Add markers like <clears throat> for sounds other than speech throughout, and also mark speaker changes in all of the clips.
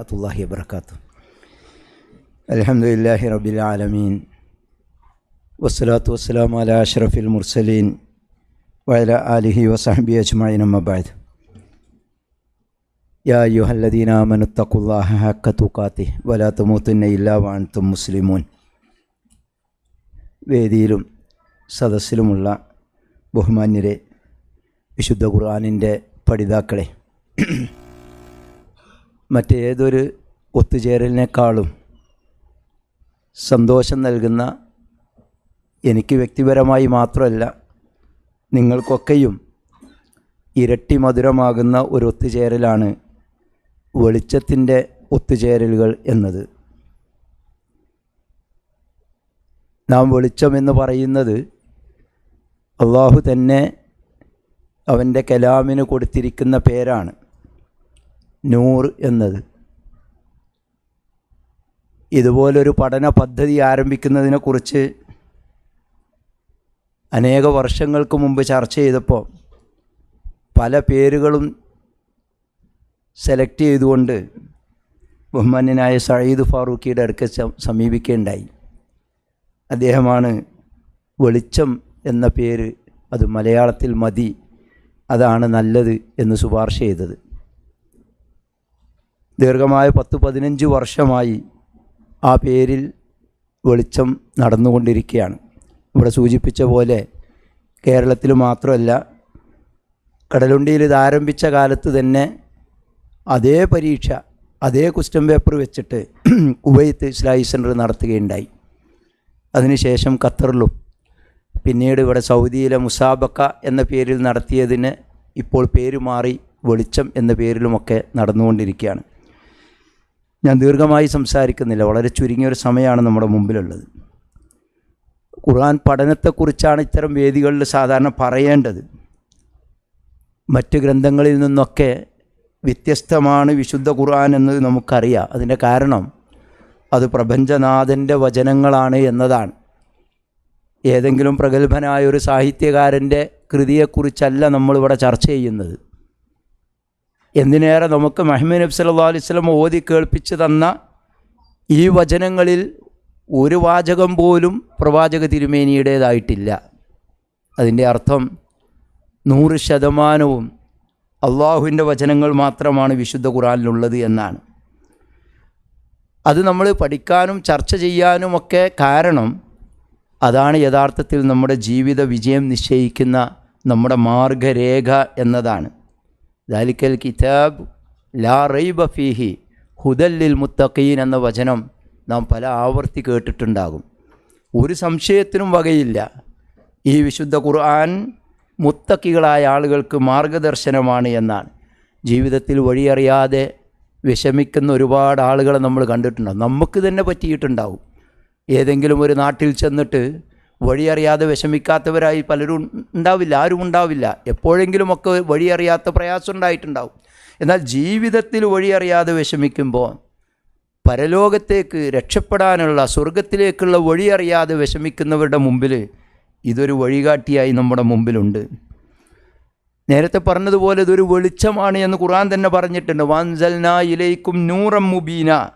Speaker 1: വറഹമത്തല്ലാഹി വാബർക്കാത്തു والسلام على ആലമീൻ. വസ്സലാത്തു وعلى അല അഷ്റഫിൽ മുർസലീൻ വയല ആലിഹി يا അജ്മൈൻ الذين യാ اتقوا الله حق تقاته വലാ تموتن ഇല്ലാ വാൻതും മുസ്ലിമൂൻ. വേദിയിലും സദസ്സിലുമുള്ള ബഹുമാന്യരെ വിശുദ്ധ ഖുർആാനിന്റെ പഠിതാക്കളെ മറ്റേതൊരു ഒത്തുചേരലിനേക്കാളും സന്തോഷം നൽകുന്ന എനിക്ക് വ്യക്തിപരമായി മാത്രമല്ല നിങ്ങൾക്കൊക്കെയും ഇരട്ടി മധുരമാകുന്ന ഒരു ഒത്തുചേരലാണ് വെളിച്ചത്തിന്റെ ഒത്തുചേരലുകൾ എന്നത്. നാം വെളിച്ചമെന്ന് പറയുന്നത് അള്ളാഹു തന്നെ അവന്റെ കലാമിന് കൊടുത്തിരിക്കുന്ന പേരാണ്. നൂർ എന്നത്. ഇതുപോലൊരു പഠന പദ്ധതി ആരംഭിക്കുന്നതിനെക്കുറിച്ച് അനേക വർഷങ്ങൾക്ക് മുമ്പ് ചർച്ച ചെയ്തപ്പോൾ പല പേരുകളും സെലക്ട് ചെയ്തുകൊണ്ട് ബഹുമാന്യനായ സയ്യിദ് ഫാറൂഖിയുടെ അടുക്ക സമീപിക്കുകയുണ്ടായി അദ്ദേഹമാണ് വെളിച്ചം എന്ന പേര് അത് മലയാളത്തിൽ മതി അതാണ് നല്ലത് എന്ന് ശുപാർശ ചെയ്തത്. ദീർഘമായ പത്ത് പതിനഞ്ച് വർഷമായി ആ പേരിൽ വെളിച്ചം നടന്നുകൊണ്ടിരിക്കുകയാണ്. ഇവിടെ സൂചിപ്പിച്ച പോലെ കേരളത്തിൽ മാത്രമല്ല കടലുണ്ടിയിൽ ഇത് ആരംഭിച്ച കാലത്ത് തന്നെ അതേ പരീക്ഷ അതേ ക്വസ്റ്റ്യൻ പേപ്പർ വെച്ചിട്ട് <clears throat> കുവൈത്ത് ഇസ്ലാഹി സെന്റർ നടത്തുകയുണ്ടായി. അതിനുശേഷം ഖത്തറിലും പിന്നീട് ഇവിടെ സൗദിയിലെ മുസാബക്ക എന്ന പേരിൽ നടത്തിയതിന് ഇപ്പോൾ പേര് മാറി വെളിച്ചം എന്ന പേരിലുമൊക്കെ നടന്നുകൊണ്ടിരിക്കുകയാണ്. ഞാൻ ദീർഘമായി സംസാരിക്കുന്നില്ല. വളരെ ചുരുങ്ങിയ ഒരു സമയമാണ് നമ്മുടെ മുമ്പിലുള്ളത്. ഖുർആൻ പഠനത്തെക്കുറിച്ചാണ് ഇത്തരം വേദികളിൽ സാധാരണ പറയേണ്ടത്. മറ്റ് ഗ്രന്ഥങ്ങളിൽ നിന്നൊക്കെ വ്യത്യസ്തമാണ് വിശുദ്ധ ഖുർആൻ എന്നത് നമുക്കറിയാം. അതിന്റെ കാരണം അത് പ്രപഞ്ചനാഥന്റെ വചനങ്ങളാണ് എന്നതാണ്. ഏതെങ്കിലും പ്രഗത്ഭനായ ഒരു സാഹിത്യകാരന്റെ കൃതിയെക്കുറിച്ചല്ല നമ്മളിവിടെ ചർച്ച ചെയ്യുന്നത്. എന്തിനേറെ നമുക്ക് മഹമ്മദ് നബി സല്ലാ അലൈഹി സ്വലം ഓതി കേൾപ്പിച്ചു തന്ന ഈ വചനങ്ങളിൽ ഒരു വാചകം പോലും പ്രവാചക തിരുമേനിയുടേതായിട്ടില്ല. അതിന്റെ അർത്ഥം നൂറ് ശതമാനവും അള്ളാഹുവിന്റെ വചനങ്ങൾ മാത്രമാണ് വിശുദ്ധ ഖുറാനിലുള്ളത് എന്നാണ്. അത് നമ്മൾ പഠിക്കാനും ചർച്ച ചെയ്യാനുമൊക്കെ കാരണം അതാണ് യഥാർത്ഥത്തിൽ നമ്മുടെ ജീവിത വിജയം നിശ്ചയിക്കുന്ന നമ്മുടെ മാർഗരേഖ എന്നതാണ്. ദാലിക്കൽ കിതാബ് ലാ റൈബ ഫീഹി ഹുദല്ലിൽ മുത്തഖീൻ എന്ന വചനം നാം പല ആവർത്തി കേട്ടിട്ടുണ്ടാകും. ഒരു സംശയത്തിനും വകയില്ല. ഈ വിശുദ്ധ ഖുർആൻ മുത്തക്കികളായ ആളുകൾക്ക് മാർഗദർശനമാണ് എന്നാണ്. ജീവിതത്തിൽ വഴിയറിയാതെ വിഷമിക്കുന്ന ഒരുപാട് ആളുകളെ നമ്മൾ കണ്ടിട്ടുണ്ടാകും നമുക്ക് തന്നെ പറ്റിയിട്ടുണ്ടാവും. ഏതെങ്കിലും ഒരു നാട്ടിൽ ചെന്നിട്ട് വഴിയറിയാതെ വിഷമിക്കാത്തവരായി പലരും ഉണ്ടാവില്ല ആരും ഉണ്ടാവില്ല. എപ്പോഴെങ്കിലുമൊക്കെ വഴിയറിയാത്ത പ്രയാസം ഉണ്ടായിട്ടുണ്ടാവും. എന്നാൽ ജീവിതത്തിൽ വഴിയറിയാതെ വിഷമിക്കുമ്പോൾ പരലോകത്തേക്ക് രക്ഷപ്പെടാനുള്ള സ്വർഗത്തിലേക്കുള്ള വഴിയറിയാതെ വിഷമിക്കുന്നവരുടെ മുമ്പിൽ ഇതൊരു വഴികാട്ടിയായി നമ്മുടെ മുമ്പിലുണ്ട്. നേരത്തെ പറഞ്ഞതുപോലെ ഇതൊരു വെളിച്ചമാണ് എന്ന് ഖുറാൻ തന്നെ പറഞ്ഞിട്ടുണ്ട്. വാൻസൽന ഇലയിക്കും നൂറം മുബീന.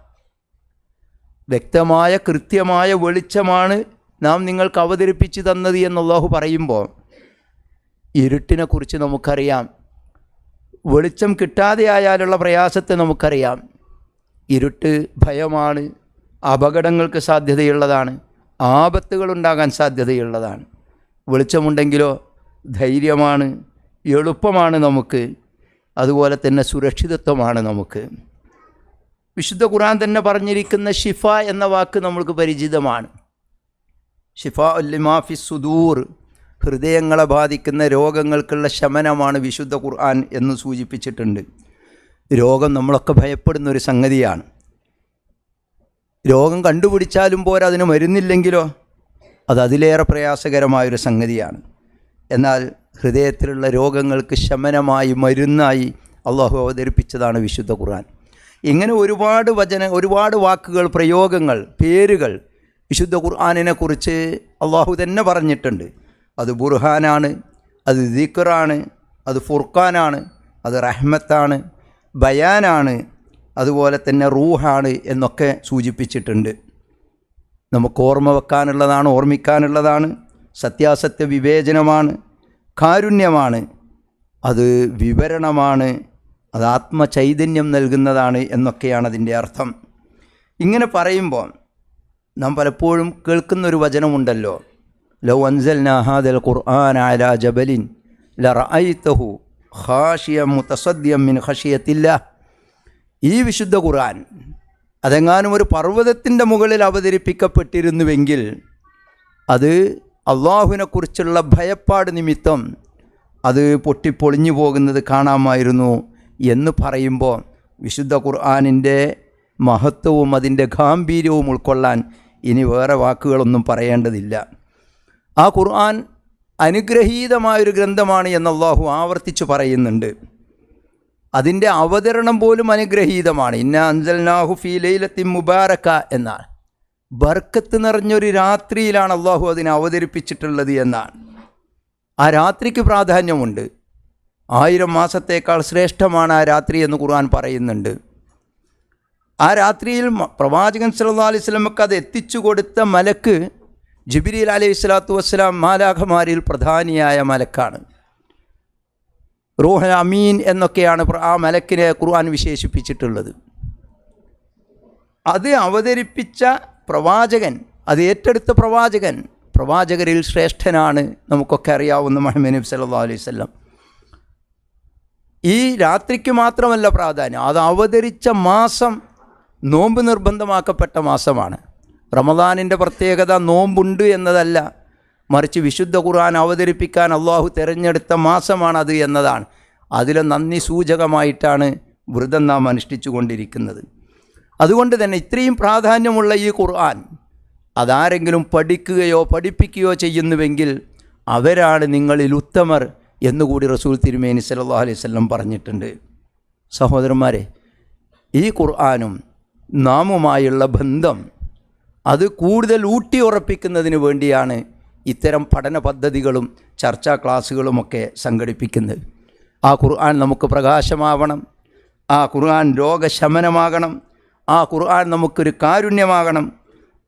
Speaker 1: വ്യക്തമായ കൃത്യമായ വെളിച്ചമാണ് നാം നിങ്ങൾക്ക് അവതരിപ്പിച്ചു തന്നത് എന്നുള്ളാഹു പറയുമ്പോൾ ഇരുട്ടിനെക്കുറിച്ച് നമുക്കറിയാം. വെളിച്ചം കിട്ടാതെയായാലുള്ള പ്രയാസത്തെ നമുക്കറിയാം. ഇരുട്ട് ഭയമാണ് അപകടങ്ങൾക്ക് സാധ്യതയുള്ളതാണ് ആപത്തുകൾ ഉണ്ടാകാൻ സാധ്യതയുള്ളതാണ്. വെളിച്ചമുണ്ടെങ്കിലോ ധൈര്യമാണ് എളുപ്പമാണ് നമുക്ക്. അതുപോലെ തന്നെ സുരക്ഷിതത്വമാണ് നമുക്ക്. വിശുദ്ധ ഖുർആൻ തന്നെ പറഞ്ഞിരിക്കുന്ന ഷിഫ എന്ന വാക്ക് നമ്മൾക്ക് പരിചിതമാണ്. ഷിഫ ഉല്ലിമാഫി സുദൂർ. ഹൃദയങ്ങളെ ബാധിക്കുന്ന രോഗങ്ങൾക്കുള്ള ശമനമാണ് വിശുദ്ധ ഖുർആൻ എന്ന് സൂചിപ്പിച്ചിട്ടുണ്ട്. രോഗം നമ്മളൊക്കെ ഭയപ്പെടുന്ന ഒരു സംഗതിയാണ്. രോഗം കണ്ടുപിടിച്ചാലും പോരാ അതിന് മരുന്നില്ലെങ്കിലോ? അത് അതിലേറെ പ്രയാസകരമായൊരു സംഗതിയാണ്. എന്നാൽ ഹൃദയത്തിലുള്ള രോഗങ്ങൾക്ക് ശമനമായി മരുന്നായി അള്ളാഹു അവതരിപ്പിച്ചതാണ് വിശുദ്ധ ഖുർആൻ. ഇങ്ങനെ ഒരുപാട് വചന ഒരുപാട് വാക്കുകൾ പ്രയോഗങ്ങൾ പേരുകൾ വിശുദ്ധ ഖുർആാനിനെ കുറിച്ച് അള്ളാഹു തന്നെ പറഞ്ഞിട്ടുണ്ട്. അത് ബുർഹാനാണ് അത് ദിക്കറാണ് അത് ഫുർഖാനാണ് അത് റഹ്മത്താണ് ബയാനാണ് അതുപോലെ തന്നെ റൂഹാണ് എന്നൊക്കെ സൂചിപ്പിച്ചിട്ടുണ്ട്. നമുക്ക് ഓർമ്മ വെക്കാനുള്ളതാണ് ഓർമ്മിക്കാനുള്ളതാണ്. സത്യാസത്യ വിവേചനമാണ് കാരുണ്യമാണ് അത് വിവരണമാണ് അത് ആത്മചൈതന്യം നൽകുന്നതാണ് എന്നൊക്കെയാണ് അതിന്റെ അർത്ഥം. ഇങ്ങനെ പറയുമ്പോൾ നാം പലപ്പോഴും കേൾക്കുന്നൊരു വചനമുണ്ടല്ലോ. ലൗ അൻസൽ നഹാദൽ ഖുർആൻ അല ജബലിൻ ലഹു ഹാഷിയ മുത്തസദ്യം മിൻ ഹഷിയത്തില്ല ഈ വിശുദ്ധ ഖുർആൻ അതെങ്ങാനും ഒരു പർവതത്തിന്റെ മുകളിൽ അവതരിപ്പിക്കപ്പെട്ടിരുന്നുവെങ്കിൽ അത് അള്ളാഹുവിനെക്കുറിച്ചുള്ള ഭയപ്പാട് നിമിത്തം അത് പൊട്ടിപ്പൊളിഞ്ഞു പോകുന്നത് കാണാമായിരുന്നു എന്ന് പറയുമ്പോൾ വിശുദ്ധ ഖുർആാനിന്റെ മഹത്വവും അതിന്റെ ഗാംഭീര്യവും ഉൾക്കൊള്ളാൻ ഇനി വേറെ വാക്കുകളൊന്നും പറയേണ്ടതില്ല. ആ ഖുർആൻ അനുഗ്രഹീതമായൊരു ഗ്രന്ഥമാണ് എന്ന് ആവർത്തിച്ച് പറയുന്നുണ്ട്. അതിന്റെ അവതരണം പോലും അനുഗ്രഹീതമാണ്. ഇന്ന അൻസൽനാഹു ഫീ ലൈലത്തി മുബാരക്ക എന്നാണ്. ബർക്കത്ത് നിറഞ്ഞൊരു രാത്രിയിലാണ് അള്ളാഹു അതിനെ അവതരിപ്പിച്ചിട്ടുള്ളത് എന്നാണ്. ആ രാത്രിക്ക് പ്രാധാന്യമുണ്ട്. ആയിരം മാസത്തേക്കാൾ ശ്രേഷ്ഠമാണ് ആ രാത്രി എന്ന് ഖുർആൻ പറയുന്നുണ്ട്. ആ രാത്രിയിൽ പ്രവാചകൻ സല്ലാ അലൈഹി സ്വലമക്ക് അത് എത്തിച്ചു കൊടുത്ത മലക്ക് ജിബിരിൽ അലൈഹി സ്വലാത്തു വസ്സലാം മാലാഖമാരിൽ പ്രധാനിയായ മലക്കാണ്. റൂഹൽ അമീൻ എന്നൊക്കെയാണ് ആ മലക്കിനെ ഖുർആൻ വിശേഷിപ്പിച്ചിട്ടുള്ളത്. അത് അവതരിപ്പിച്ച പ്രവാചകൻ അത് ഏറ്റെടുത്ത പ്രവാചകൻ പ്രവാചകരിൽ ശ്രേഷ്ഠനാണ് നമുക്കൊക്കെ അറിയാവുന്ന മുഹമ്മദ് നബി സല്ലാ അലൈഹി വസല്ലം. ഈ രാത്രിക്ക് മാത്രമല്ല പ്രാധാന്യം അത് അവതരിച്ച മാസം നോമ്പ് നിർബന്ധമാക്കപ്പെട്ട മാസമാണ്. റമദാനിന്റെ പ്രത്യേകത നോമ്പുണ്ട് എന്നതല്ല. മറിച്ച് വിശുദ്ധ ഖുർആൻ അവതരിപ്പിക്കാൻ അള്ളാഹു തിരഞ്ഞെടുത്ത മാസമാണത് എന്നതാണ്. അതിലെ നന്ദി സൂചകമായിട്ടാണ് വ്രതം നാം അനുഷ്ഠിച്ചു കൊണ്ടിരിക്കുന്നത്. അതുകൊണ്ട് തന്നെ ഇത്രയും പ്രാധാന്യമുള്ള ഈ ഖുർആൻ അതാരെങ്കിലും പഠിക്കുകയോ പഠിപ്പിക്കുകയോ ചെയ്യുന്നുവെങ്കിൽ അവരാണ് നിങ്ങളിൽ ഉത്തമർ എന്നുകൂടി റസൂൽ തിരുമേനി സല്ലാ അലൈവല്ലം പറഞ്ഞിട്ടുണ്ട്. സഹോദരന്മാരെ ഈ ഖുർആാനും നാമുമായുള്ള ബന്ധം അത് കൂടുതൽ ഊട്ടി ഉറപ്പിക്കുന്നതിന് വേണ്ടിയാണ് ഇത്തരം പഠന പദ്ധതികളും ചർച്ചാ ക്ലാസ്സുകളുമൊക്കെ സംഘടിപ്പിക്കുന്നത്. ആ ഖുർആൻ നമുക്ക് പ്രകാശമാവണം ആ ഖുർആൻ രോഗശമനമാകണം ആ ഖുർആൻ നമുക്കൊരു കാരുണ്യമാകണം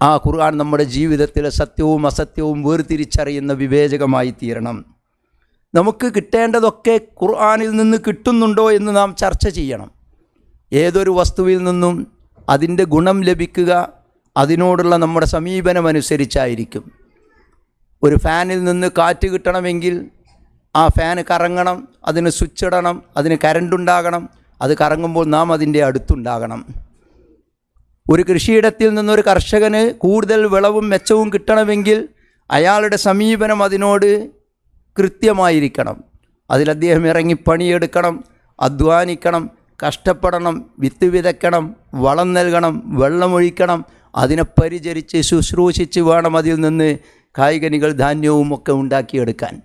Speaker 1: ആ ഖുർആൻ നമ്മുടെ ജീവിതത്തിലെ സത്യവും അസത്യവും വേർതിരിച്ചറിയുന്ന വിവേചകമായി തീരണം. നമുക്ക് കിട്ടേണ്ടതൊക്കെ ഖുർആനിൽ നിന്ന് കിട്ടുന്നുണ്ടോ എന്ന് നാം ചർച്ച ചെയ്യണം. ഏതൊരു വസ്തുവിൽ നിന്നും അതിന്റെ ഗുണം ലഭിക്കുക അതിനോടുള്ള നമ്മുടെ സമീപനമനുസരിച്ചായിരിക്കും. ഒരു ഫാനിൽ നിന്ന് കാറ്റ് കിട്ടണമെങ്കിൽ ആ ഫാൻ കറങ്ങണം അതിന് സ്വിച്ച് ഇടണം അതിന് കരണ്ടുണ്ടാകണം അത് കറങ്ങുമ്പോൾ നാം അതിന്റെ അടുത്തുണ്ടാകണം. ഒരു കൃഷിയിടത്തിൽ നിന്നൊരു കർഷകന് കൂടുതൽ വിളവും മെച്ചവും കിട്ടണമെങ്കിൽ അയാളുടെ സമീപനം അതിനോട് കൃത്യമായിരിക്കണം. അതിൽ അദ്ദേഹം ഇറങ്ങി പണിയെടുക്കണം അധ്വാനിക്കണം കഷ്ടപ്പെടണം വിത്ത് വിതയ്ക്കണം വളം നൽകണം വെള്ളമൊഴിക്കണം അതിനെ പരിചരിച്ച് ശുശ്രൂഷിച്ച് വേണം അതിൽ നിന്ന് കായികനികൾ ധാന്യവും ഒക്കെ ഉണ്ടാക്കിയെടുക്കാൻ.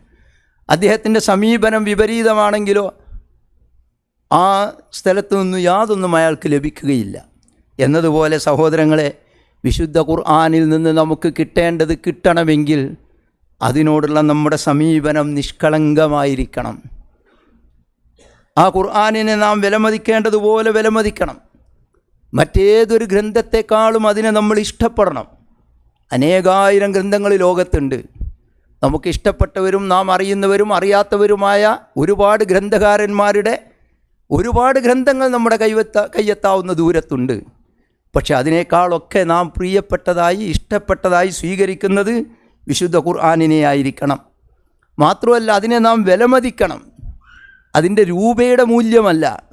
Speaker 1: അദ്ദേഹത്തിന്റെ സമീപനം വിപരീതമാണെങ്കിലോ ആ സ്ഥലത്തു നിന്ന് യാതൊന്നും അയാൾക്ക് ലഭിക്കുകയില്ല. എന്നതുപോലെ സഹോദരങ്ങളെ വിശുദ്ധ ഖുർആാനിൽ നിന്ന് നമുക്ക് കിട്ടേണ്ടത് കിട്ടണമെങ്കിൽ അതിനോടുള്ള നമ്മുടെ സമീപനം നിഷ്കളങ്കമായിരിക്കണം. ആ ഖുർആാനിനെ നാം വിലമതിക്കേണ്ടതുപോലെ വിലമതിക്കണം. മറ്റേതൊരു ഗ്രന്ഥത്തെക്കാളും അതിനെ നമ്മൾ ഇഷ്ടപ്പെടണം. അനേകായിരം ഗ്രന്ഥങ്ങൾ ലോകത്തുണ്ട്. നമുക്ക് ഇഷ്ടപ്പെട്ടവരും നാം അറിയുന്നവരും അറിയാത്തവരുമായ ഒരുപാട് ഗ്രന്ഥകാരന്മാരുടെ ഒരുപാട് ഗ്രന്ഥങ്ങൾ നമ്മുടെ കൈവത്ത കയ്യെത്താവുന്ന ദൂരത്തുണ്ട്. പക്ഷെ അതിനേക്കാളൊക്കെ നാം പ്രിയപ്പെട്ടതായി ഇഷ്ടപ്പെട്ടതായി സ്വീകരിക്കുന്നത് വിശുദ്ധ ഖുർആാനിനെ ആയിരിക്കണം മാത്രമല്ല അതിനെ നാം വിലമതിക്കണം. അതിന്റെ രൂപയുടെ മൂല്യമല്ല.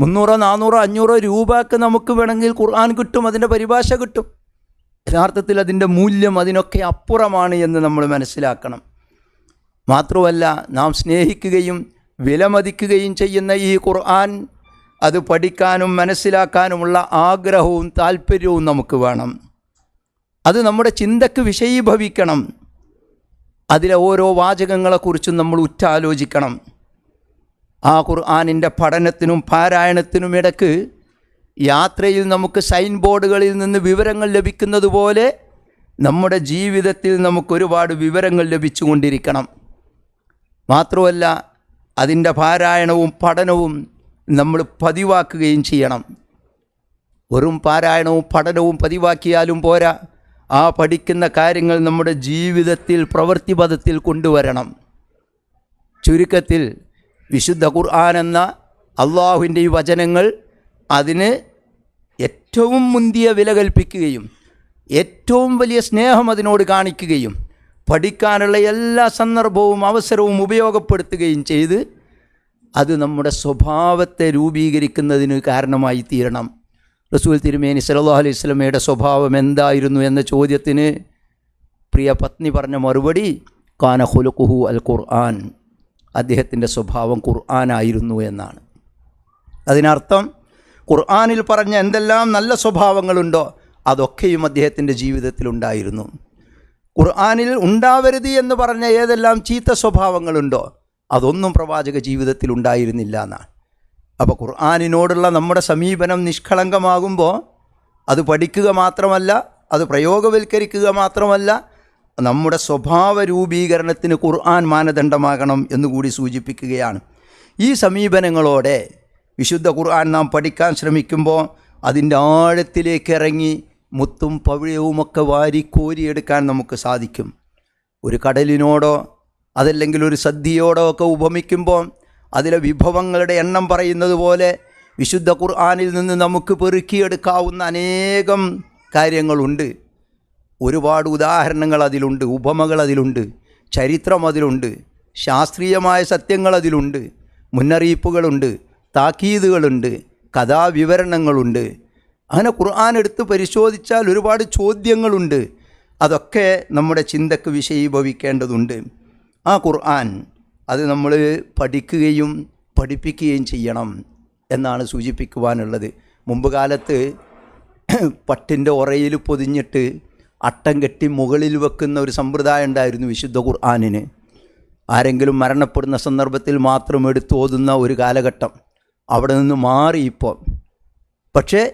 Speaker 1: മുന്നൂറോ നാനൂറോ അഞ്ഞൂറോ രൂപക്ക് നമുക്ക് വേണമെങ്കിൽ ഖുർആൻ കിട്ടും അതിന്റെ പരിഭാഷ കിട്ടും. യഥാർത്ഥത്തിൽ അതിന്റെ മൂല്യം അതിനൊക്കെ അപ്പുറമാണ് എന്ന് നമ്മൾ മനസ്സിലാക്കണം. മാത്രമല്ല നാം സ്നേഹിക്കുകയും വിലമതിക്കുകയും ചെയ്യുന്ന ഈ ഖുർആൻ അത് പഠിക്കാനും മനസ്സിലാക്കാനുമുള്ള ആഗ്രഹവും താല്പര്യവും നമുക്ക് വേണം. അത് നമ്മുടെ ചിന്തക്ക് വിഷയീഭവിക്കണം. അതിലെ ഓരോ വാചകങ്ങളെക്കുറിച്ചും നമ്മൾ ഉറ്റാലോചിക്കണം. ആ ഖുർആാനിന്റെ പഠനത്തിനും പാരായണത്തിനും ഇടയ്ക്ക് യാത്രയിൽ നമുക്ക് സൈൻ ബോർഡുകളിൽ നിന്ന് വിവരങ്ങൾ ലഭിക്കുന്നത് പോലെ നമ്മുടെ ജീവിതത്തിൽ നമുക്കൊരുപാട് വിവരങ്ങൾ ലഭിച്ചുകൊണ്ടിരിക്കണം. മാത്രമല്ല അതിന്റെ പാരായണവും പഠനവും നമ്മൾ പതിവാക്കുകയും ചെയ്യണം. വെറും പാരായണവും പഠനവും പതിവാക്കിയാലും പോരാ ആ പഠിക്കുന്ന കാര്യങ്ങൾ നമ്മുടെ ജീവിതത്തിൽ പ്രവൃത്തിപഥത്തിൽ കൊണ്ടുവരണം. ചുരുക്കത്തിൽ വിശുദ്ധ ഖുർആൻ എന്ന അള്ളാഹുവിന്റെ ഈ വചനങ്ങൾ അതിന് ഏറ്റവും മുന്തിയ വില കൽപ്പിക്കുകയും ഏറ്റവും വലിയ സ്നേഹം അതിനോട് കാണിക്കുകയും പഠിക്കാനുള്ള എല്ലാ സന്ദർഭവും അവസരവും ഉപയോഗപ്പെടുത്തുകയും ചെയ്ത് അത് നമ്മുടെ സ്വഭാവത്തെ രൂപീകരിക്കുന്നതിന് കാരണമായി തീരണം. റസൂൽ തിരുമേനി സല്ലല്ലാഹു അലൈഹി സ്വലമയുടെ സ്വഭാവം എന്തായിരുന്നു എന്ന ചോദ്യത്തിന് പ്രിയ പത്നി പറഞ്ഞ മറുപടി കാന ഹുലുക്കുഹു അൽ ഖുർആൻ. അദ്ദേഹത്തിന്റെ സ്വഭാവം ഖുർആനായിരുന്നു എന്നാണ്. അതിനർത്ഥം ഖുർആാനിൽ പറഞ്ഞ എന്തെല്ലാം നല്ല സ്വഭാവങ്ങളുണ്ടോ അതൊക്കെയും അദ്ദേഹത്തിന്റെ ജീവിതത്തിലുണ്ടായിരുന്നു ഖുർആാനിൽ ഉണ്ടാവരുത് എന്ന് പറഞ്ഞ ഏതെല്ലാം ചീത്ത സ്വഭാവങ്ങളുണ്ടോ അതൊന്നും പ്രവാചക ജീവിതത്തിൽ ഉണ്ടായിരുന്നില്ല എന്നാണ്. അപ്പോൾ ഖുർആാനിനോടുള്ള നമ്മുടെ സമീപനം നിഷ്കളങ്കമാകുമ്പോൾ അത് പഠിക്കുക മാത്രമല്ല അത് പ്രയോഗവൽക്കരിക്കുക മാത്രമല്ല നമ്മുടെ സ്വഭാവ രൂപീകരണത്തിന് ഖുർആൻ മാനദണ്ഡമാകണം എന്നുകൂടി സൂചിപ്പിക്കുകയാണ്. ഈ സമീപനങ്ങളോടെ വിശുദ്ധ ഖുർആൻ നാം പഠിക്കാൻ ശ്രമിക്കുമ്പോൾ അതിന്റെ ആഴത്തിലേക്ക് ഇറങ്ങി മുത്തും പവിഴവുമൊക്കെ വാരി കോരിയെടുക്കാൻ നമുക്ക് സാധിക്കും. ഒരു കടലിനോടോ അതല്ലെങ്കിൽ ഒരു സദ്യയോടോ ഒക്കെ ഉപമിക്കുമ്പോൾ അതിലെ വിഭവങ്ങളുടെ എണ്ണം പറയുന്നത് പോലെ വിശുദ്ധ ഖുർആാനിൽ നിന്ന് നമുക്ക് പെറുക്കിയെടുക്കാവുന്ന അനേകം കാര്യങ്ങളുണ്ട്. ഒരുപാട് ഉദാഹരണങ്ങൾ അതിലുണ്ട് ഉപമകൾ അതിലുണ്ട് ചരിത്രം അതിലുണ്ട് ശാസ്ത്രീയമായ സത്യങ്ങൾ അതിലുണ്ട് മുന്നറിയിപ്പുകളുണ്ട് താക്കീതുകളുണ്ട് കഥാവിവരണങ്ങളുണ്ട്. അങ്ങനെ ഖുർആൻ എടുത്ത് പരിശോധിച്ചാൽ ഒരുപാട് ചോദ്യങ്ങളുണ്ട്. അതൊക്കെ നമ്മുടെ ചിന്തക്ക് വിഷയീഭവിക്കേണ്ടതുണ്ട്. ആ ഖുർആൻ അത് നമ്മൾ പഠിക്കുകയും പഠിപ്പിക്കുകയും ചെയ്യണം എന്നാണ് സൂചിപ്പിക്കുവാനുള്ളത്. മുമ്പ് കാലത്ത് പട്ടിന്റെ ഉറയിൽ പൊതിഞ്ഞിട്ട് അട്ടം കെട്ടി മുകളിൽ വെക്കുന്ന ഒരു സമ്പ്രദായം ഉണ്ടായിരുന്നു വിശുദ്ധ ഖുർആാനിന്. ആരെങ്കിലും മരണപ്പെടുന്ന സന്ദർഭത്തിൽ മാത്രം എടുത്ത് ഓതുന്ന ഒരു കാലഘട്ടം അവിടെ നിന്ന് മാറി ഇപ്പോൾ. പക്ഷേ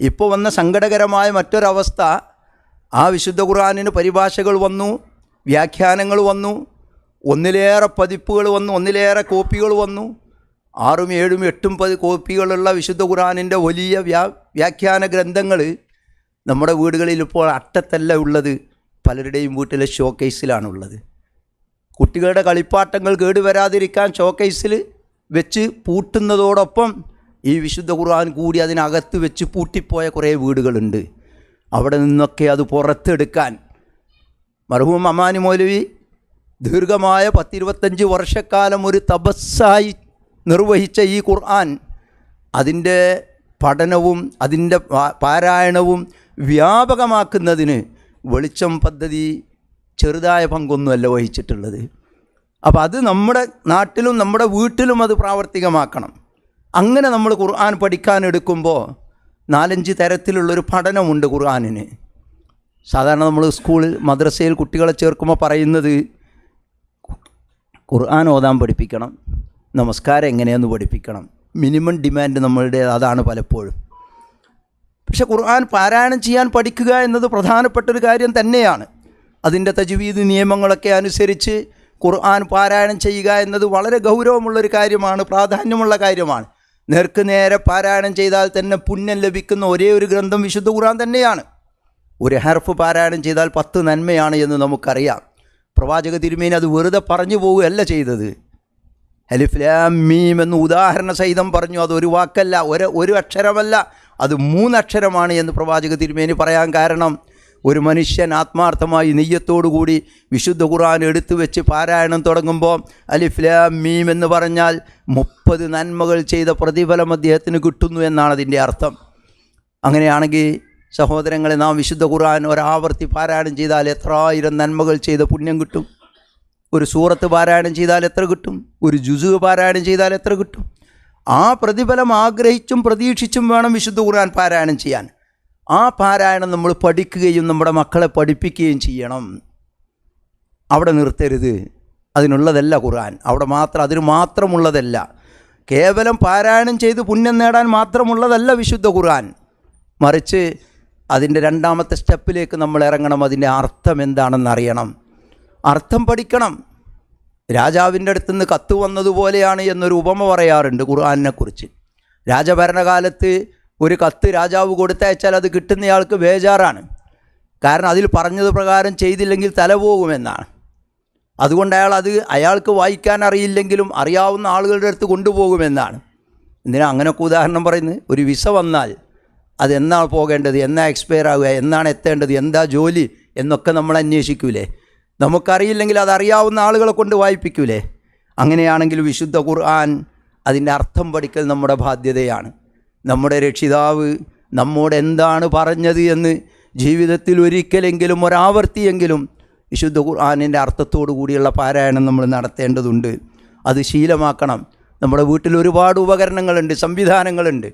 Speaker 1: ഇപ്പോൾ വന്ന സങ്കടകരമായ മറ്റൊരവസ്ഥ ആ വിശുദ്ധ ഖുർആാനിന് പരിഭാഷകൾ വന്നു വ്യാഖ്യാനങ്ങൾ വന്നു ഒന്നിലേറെ പതിപ്പുകൾ വന്നു ഒന്നിലേറെ കോപ്പികൾ വന്നു. ആറും ഏഴും എട്ടും പതി കോപ്പികളുള്ള വിശുദ്ധ ഖുർആാനിന്റെ വലിയ വ്യാ വ്യാഖ്യാന ഗ്രന്ഥങ്ങൾ നമ്മുടെ വീടുകളിൽ ഇപ്പോൾ അട്ടത്തല്ല ഉള്ളത്. പലരുടെയും വീട്ടിലെ ഷോക്കേസിലാണുള്ളത് കുട്ടികളുടെ കളിപ്പാട്ടങ്ങൾ കേടുവരാതിരിക്കാൻ ഷോക്കേസിൽ വെച്ച് പൂട്ടുന്നതോടൊപ്പം ഈ വിശുദ്ധ ഖുർആൻ കൂടി അതിനകത്ത് വെച്ച് പൂട്ടിപ്പോയ കുറേ വീടുകളുണ്ട്. അവിടെ നിന്നൊക്കെ അത് പുറത്തെടുക്കാൻ മർഹൂം അമാനി മൗലവി ദീർഘമായ പത്തിരുപത്തഞ്ച് വർഷക്കാലം ഒരു തപസ്സായി നിർവഹിച്ച ഈ ഖുർആൻ അതിന്റെ പഠനവും അതിന്റെ പാരായണവും വ്യാപകമാക്കുന്നതിന് വെളിച്ചം പദ്ധതി ചെറുതായ പങ്കൊന്നുമല്ല വഹിച്ചിട്ടുള്ളത്. അപ്പോൾ അത് നമ്മുടെ നാട്ടിലും നമ്മുടെ വീട്ടിലും അത് പ്രാവർത്തികമാക്കണം. അങ്ങനെ നമ്മൾ ഖുർആൻ പഠിക്കാൻ എടുക്കുമ്പോൾ നാലഞ്ച് തരത്തിലുള്ളൊരു പഠനമുണ്ട് ഖുർആാനിന്. സാധാരണ നമ്മൾ സ്കൂളിൽ മദ്രസയിൽ കുട്ടികളെ ചേർക്കുമ്പോൾ പറയുന്നത് ഖുർആൻ ഓതാൻ പഠിപ്പിക്കണം നമസ്കാരം എങ്ങനെയെന്ന് പഠിപ്പിക്കണം. മിനിമം ഡിമാൻഡ് നമ്മളുടെ അതാണ് പലപ്പോഴും. പക്ഷെ ഖുർആൻ പാരായണം ചെയ്യാൻ പഠിക്കുക എന്നത് പ്രധാനപ്പെട്ട ഒരു കാര്യം തന്നെയാണ്. അതിന്റെ തജ്വീദ് നിയമങ്ങളൊക്കെ അനുസരിച്ച് ഖുർആൻ പാരായണം ചെയ്യുക എന്നത് വളരെ ഗൗരവമുള്ളൊരു കാര്യമാണ് പ്രാധാന്യമുള്ള കാര്യമാണ്. നേർക്ക് നേരെ പാരായണം ചെയ്താൽ തന്നെ പുണ്യം ലഭിക്കുന്ന ഒരേ ഒരു ഗ്രന്ഥം വിശുദ്ധ ഖുർആൻ തന്നെയാണ്. ഒരു ഹർഫ് പാരായണം ചെയ്താൽ പത്ത് നന്മയാണ് എന്ന് നമുക്കറിയാം. പ്രവാചക തിരുമേനി അത് വെറുതെ പറഞ്ഞു പോവുകയല്ല ചെയ്തത്. അലിഫ്ലാം മീം എന്ന് ഉദാഹരണ സഹിതം പറഞ്ഞു. അത് ഒരു വാക്കല്ല ഒരു ഒരു അക്ഷരമല്ല. അത് മൂന്നക്ഷരമാണ് എന്ന് പ്രവാചക തിരുമേനി പറയാൻ കാരണം ഒരു മനുഷ്യൻ ആത്മാർത്ഥമായി നെയ്യത്തോടുകൂടി വിശുദ്ധ ഖുർആൻ എടുത്തു വെച്ച് പാരായണം തുടങ്ങുമ്പോൾ അലിഫ്ലാം മീം എന്ന് പറഞ്ഞാൽ മുപ്പത് നന്മകൾ ചെയ്ത പ്രതിഫലം അദ്ദേഹത്തിന് കിട്ടുന്നു എന്നാണ് അതിന്റെ അർത്ഥം. അങ്ങനെയാണെങ്കിൽ സഹോദരങ്ങളെ നാം വിശുദ്ധ ഖുർആൻ ഒരാവർത്തി പാരായണം ചെയ്താൽ എത്ര ആയിരം നന്മകൾ ചെയ്ത പുണ്യം കിട്ടും? ഒരു സൂറത്ത് പാരായണം ചെയ്താൽ എത്ര കിട്ടും? ഒരു ജുസു പാരായണം ചെയ്താൽ എത്ര കിട്ടും? ആ പ്രതിഫലം ആഗ്രഹിച്ചും പ്രതീക്ഷിച്ചും വേണം വിശുദ്ധ ഖുർആൻ പാരായണം ചെയ്യാൻ. ആ പാരായണം നമ്മൾ പഠിക്കുകയും നമ്മുടെ മക്കളെ പഠിപ്പിക്കുകയും ചെയ്യണം. അവിടെ നിർത്തരുത്. അതിനുള്ളതല്ല ഖുർആൻ. അവിടെ മാത്രം അതിന് മാത്രമുള്ളതല്ല. കേവലം പാരായണം ചെയ്ത് പുണ്യം നേടാൻ മാത്രമുള്ളതല്ല വിശുദ്ധ ഖുർആൻ. മറിച്ച് അതിന്റെ രണ്ടാമത്തെ സ്റ്റെപ്പിലേക്ക് നമ്മൾ ഇറങ്ങണം. അതിന്റെ അർത്ഥം എന്താണെന്ന് അറിയണം. അർത്ഥം പഠിക്കണം. രാജാവിന്റെ അടുത്ത് നിന്ന് കത്ത് വന്നതുപോലെയാണ് എന്നൊരു ഉപമ പറയാറുണ്ട് ഖുർആാനിനെക്കുറിച്ച്. രാജഭരണകാലത്ത് ഒരു കത്ത് രാജാവ് കൊടുത്തയച്ചാൽ അത് കിട്ടുന്നയാൾക്ക് ബേജാറാണ്. കാരണം അതിൽ പറഞ്ഞത് പ്രകാരം ചെയ്തില്ലെങ്കിൽ തല പോകുമെന്നാണ് അതുകൊണ്ട് അയാൾ അത് അയാൾക്ക് വായിക്കാൻ അറിയില്ലെങ്കിലും അറിയാവുന്ന ആളുകളുടെ അടുത്ത് കൊണ്ടുപോകുമെന്നാണ്. എന്തിനാ അങ്ങനെയൊക്കെ ഉദാഹരണം പറയുന്നത്? ഒരു വിസ വന്നാൽ അത് എന്നാണ് പോകേണ്ടത്? എന്നാ എക്സ്പയർ ആവുക? എന്നാണ് എത്തേണ്ടത്? എന്താ ജോലി? എന്നൊക്കെ നമ്മൾ അന്വേഷിക്കൂലേ? നമുക്കറിയില്ലെങ്കിൽ അതറിയാവുന്ന ആളുകളെ കൊണ്ട് വായിപ്പിക്കൂലേ? അങ്ങനെയാണെങ്കിൽ വിശുദ്ധ ഖുർആൻ അതിന്റെ അർത്ഥം പഠിക്കൽ നമ്മുടെ ബാധ്യതയാണ്. നമ്മുടെ രക്ഷിതാവ് നമ്മോട് എന്താണ് പറഞ്ഞത് എന്ന് ജീവിതത്തിൽ ഒരിക്കലെങ്കിലും ഒരാവർത്തിയെങ്കിലും വിശുദ്ധ ഖുർആാനിന്റെ അർത്ഥത്തോടു കൂടിയുള്ള പാരായണം നമ്മൾ നടത്തേണ്ടതുണ്ട്. അത് ശീലമാക്കണം. നമ്മുടെ വീട്ടിൽ ഒരുപാട് ഉപകരണങ്ങളുണ്ട് സംവിധാനങ്ങളുണ്ട്.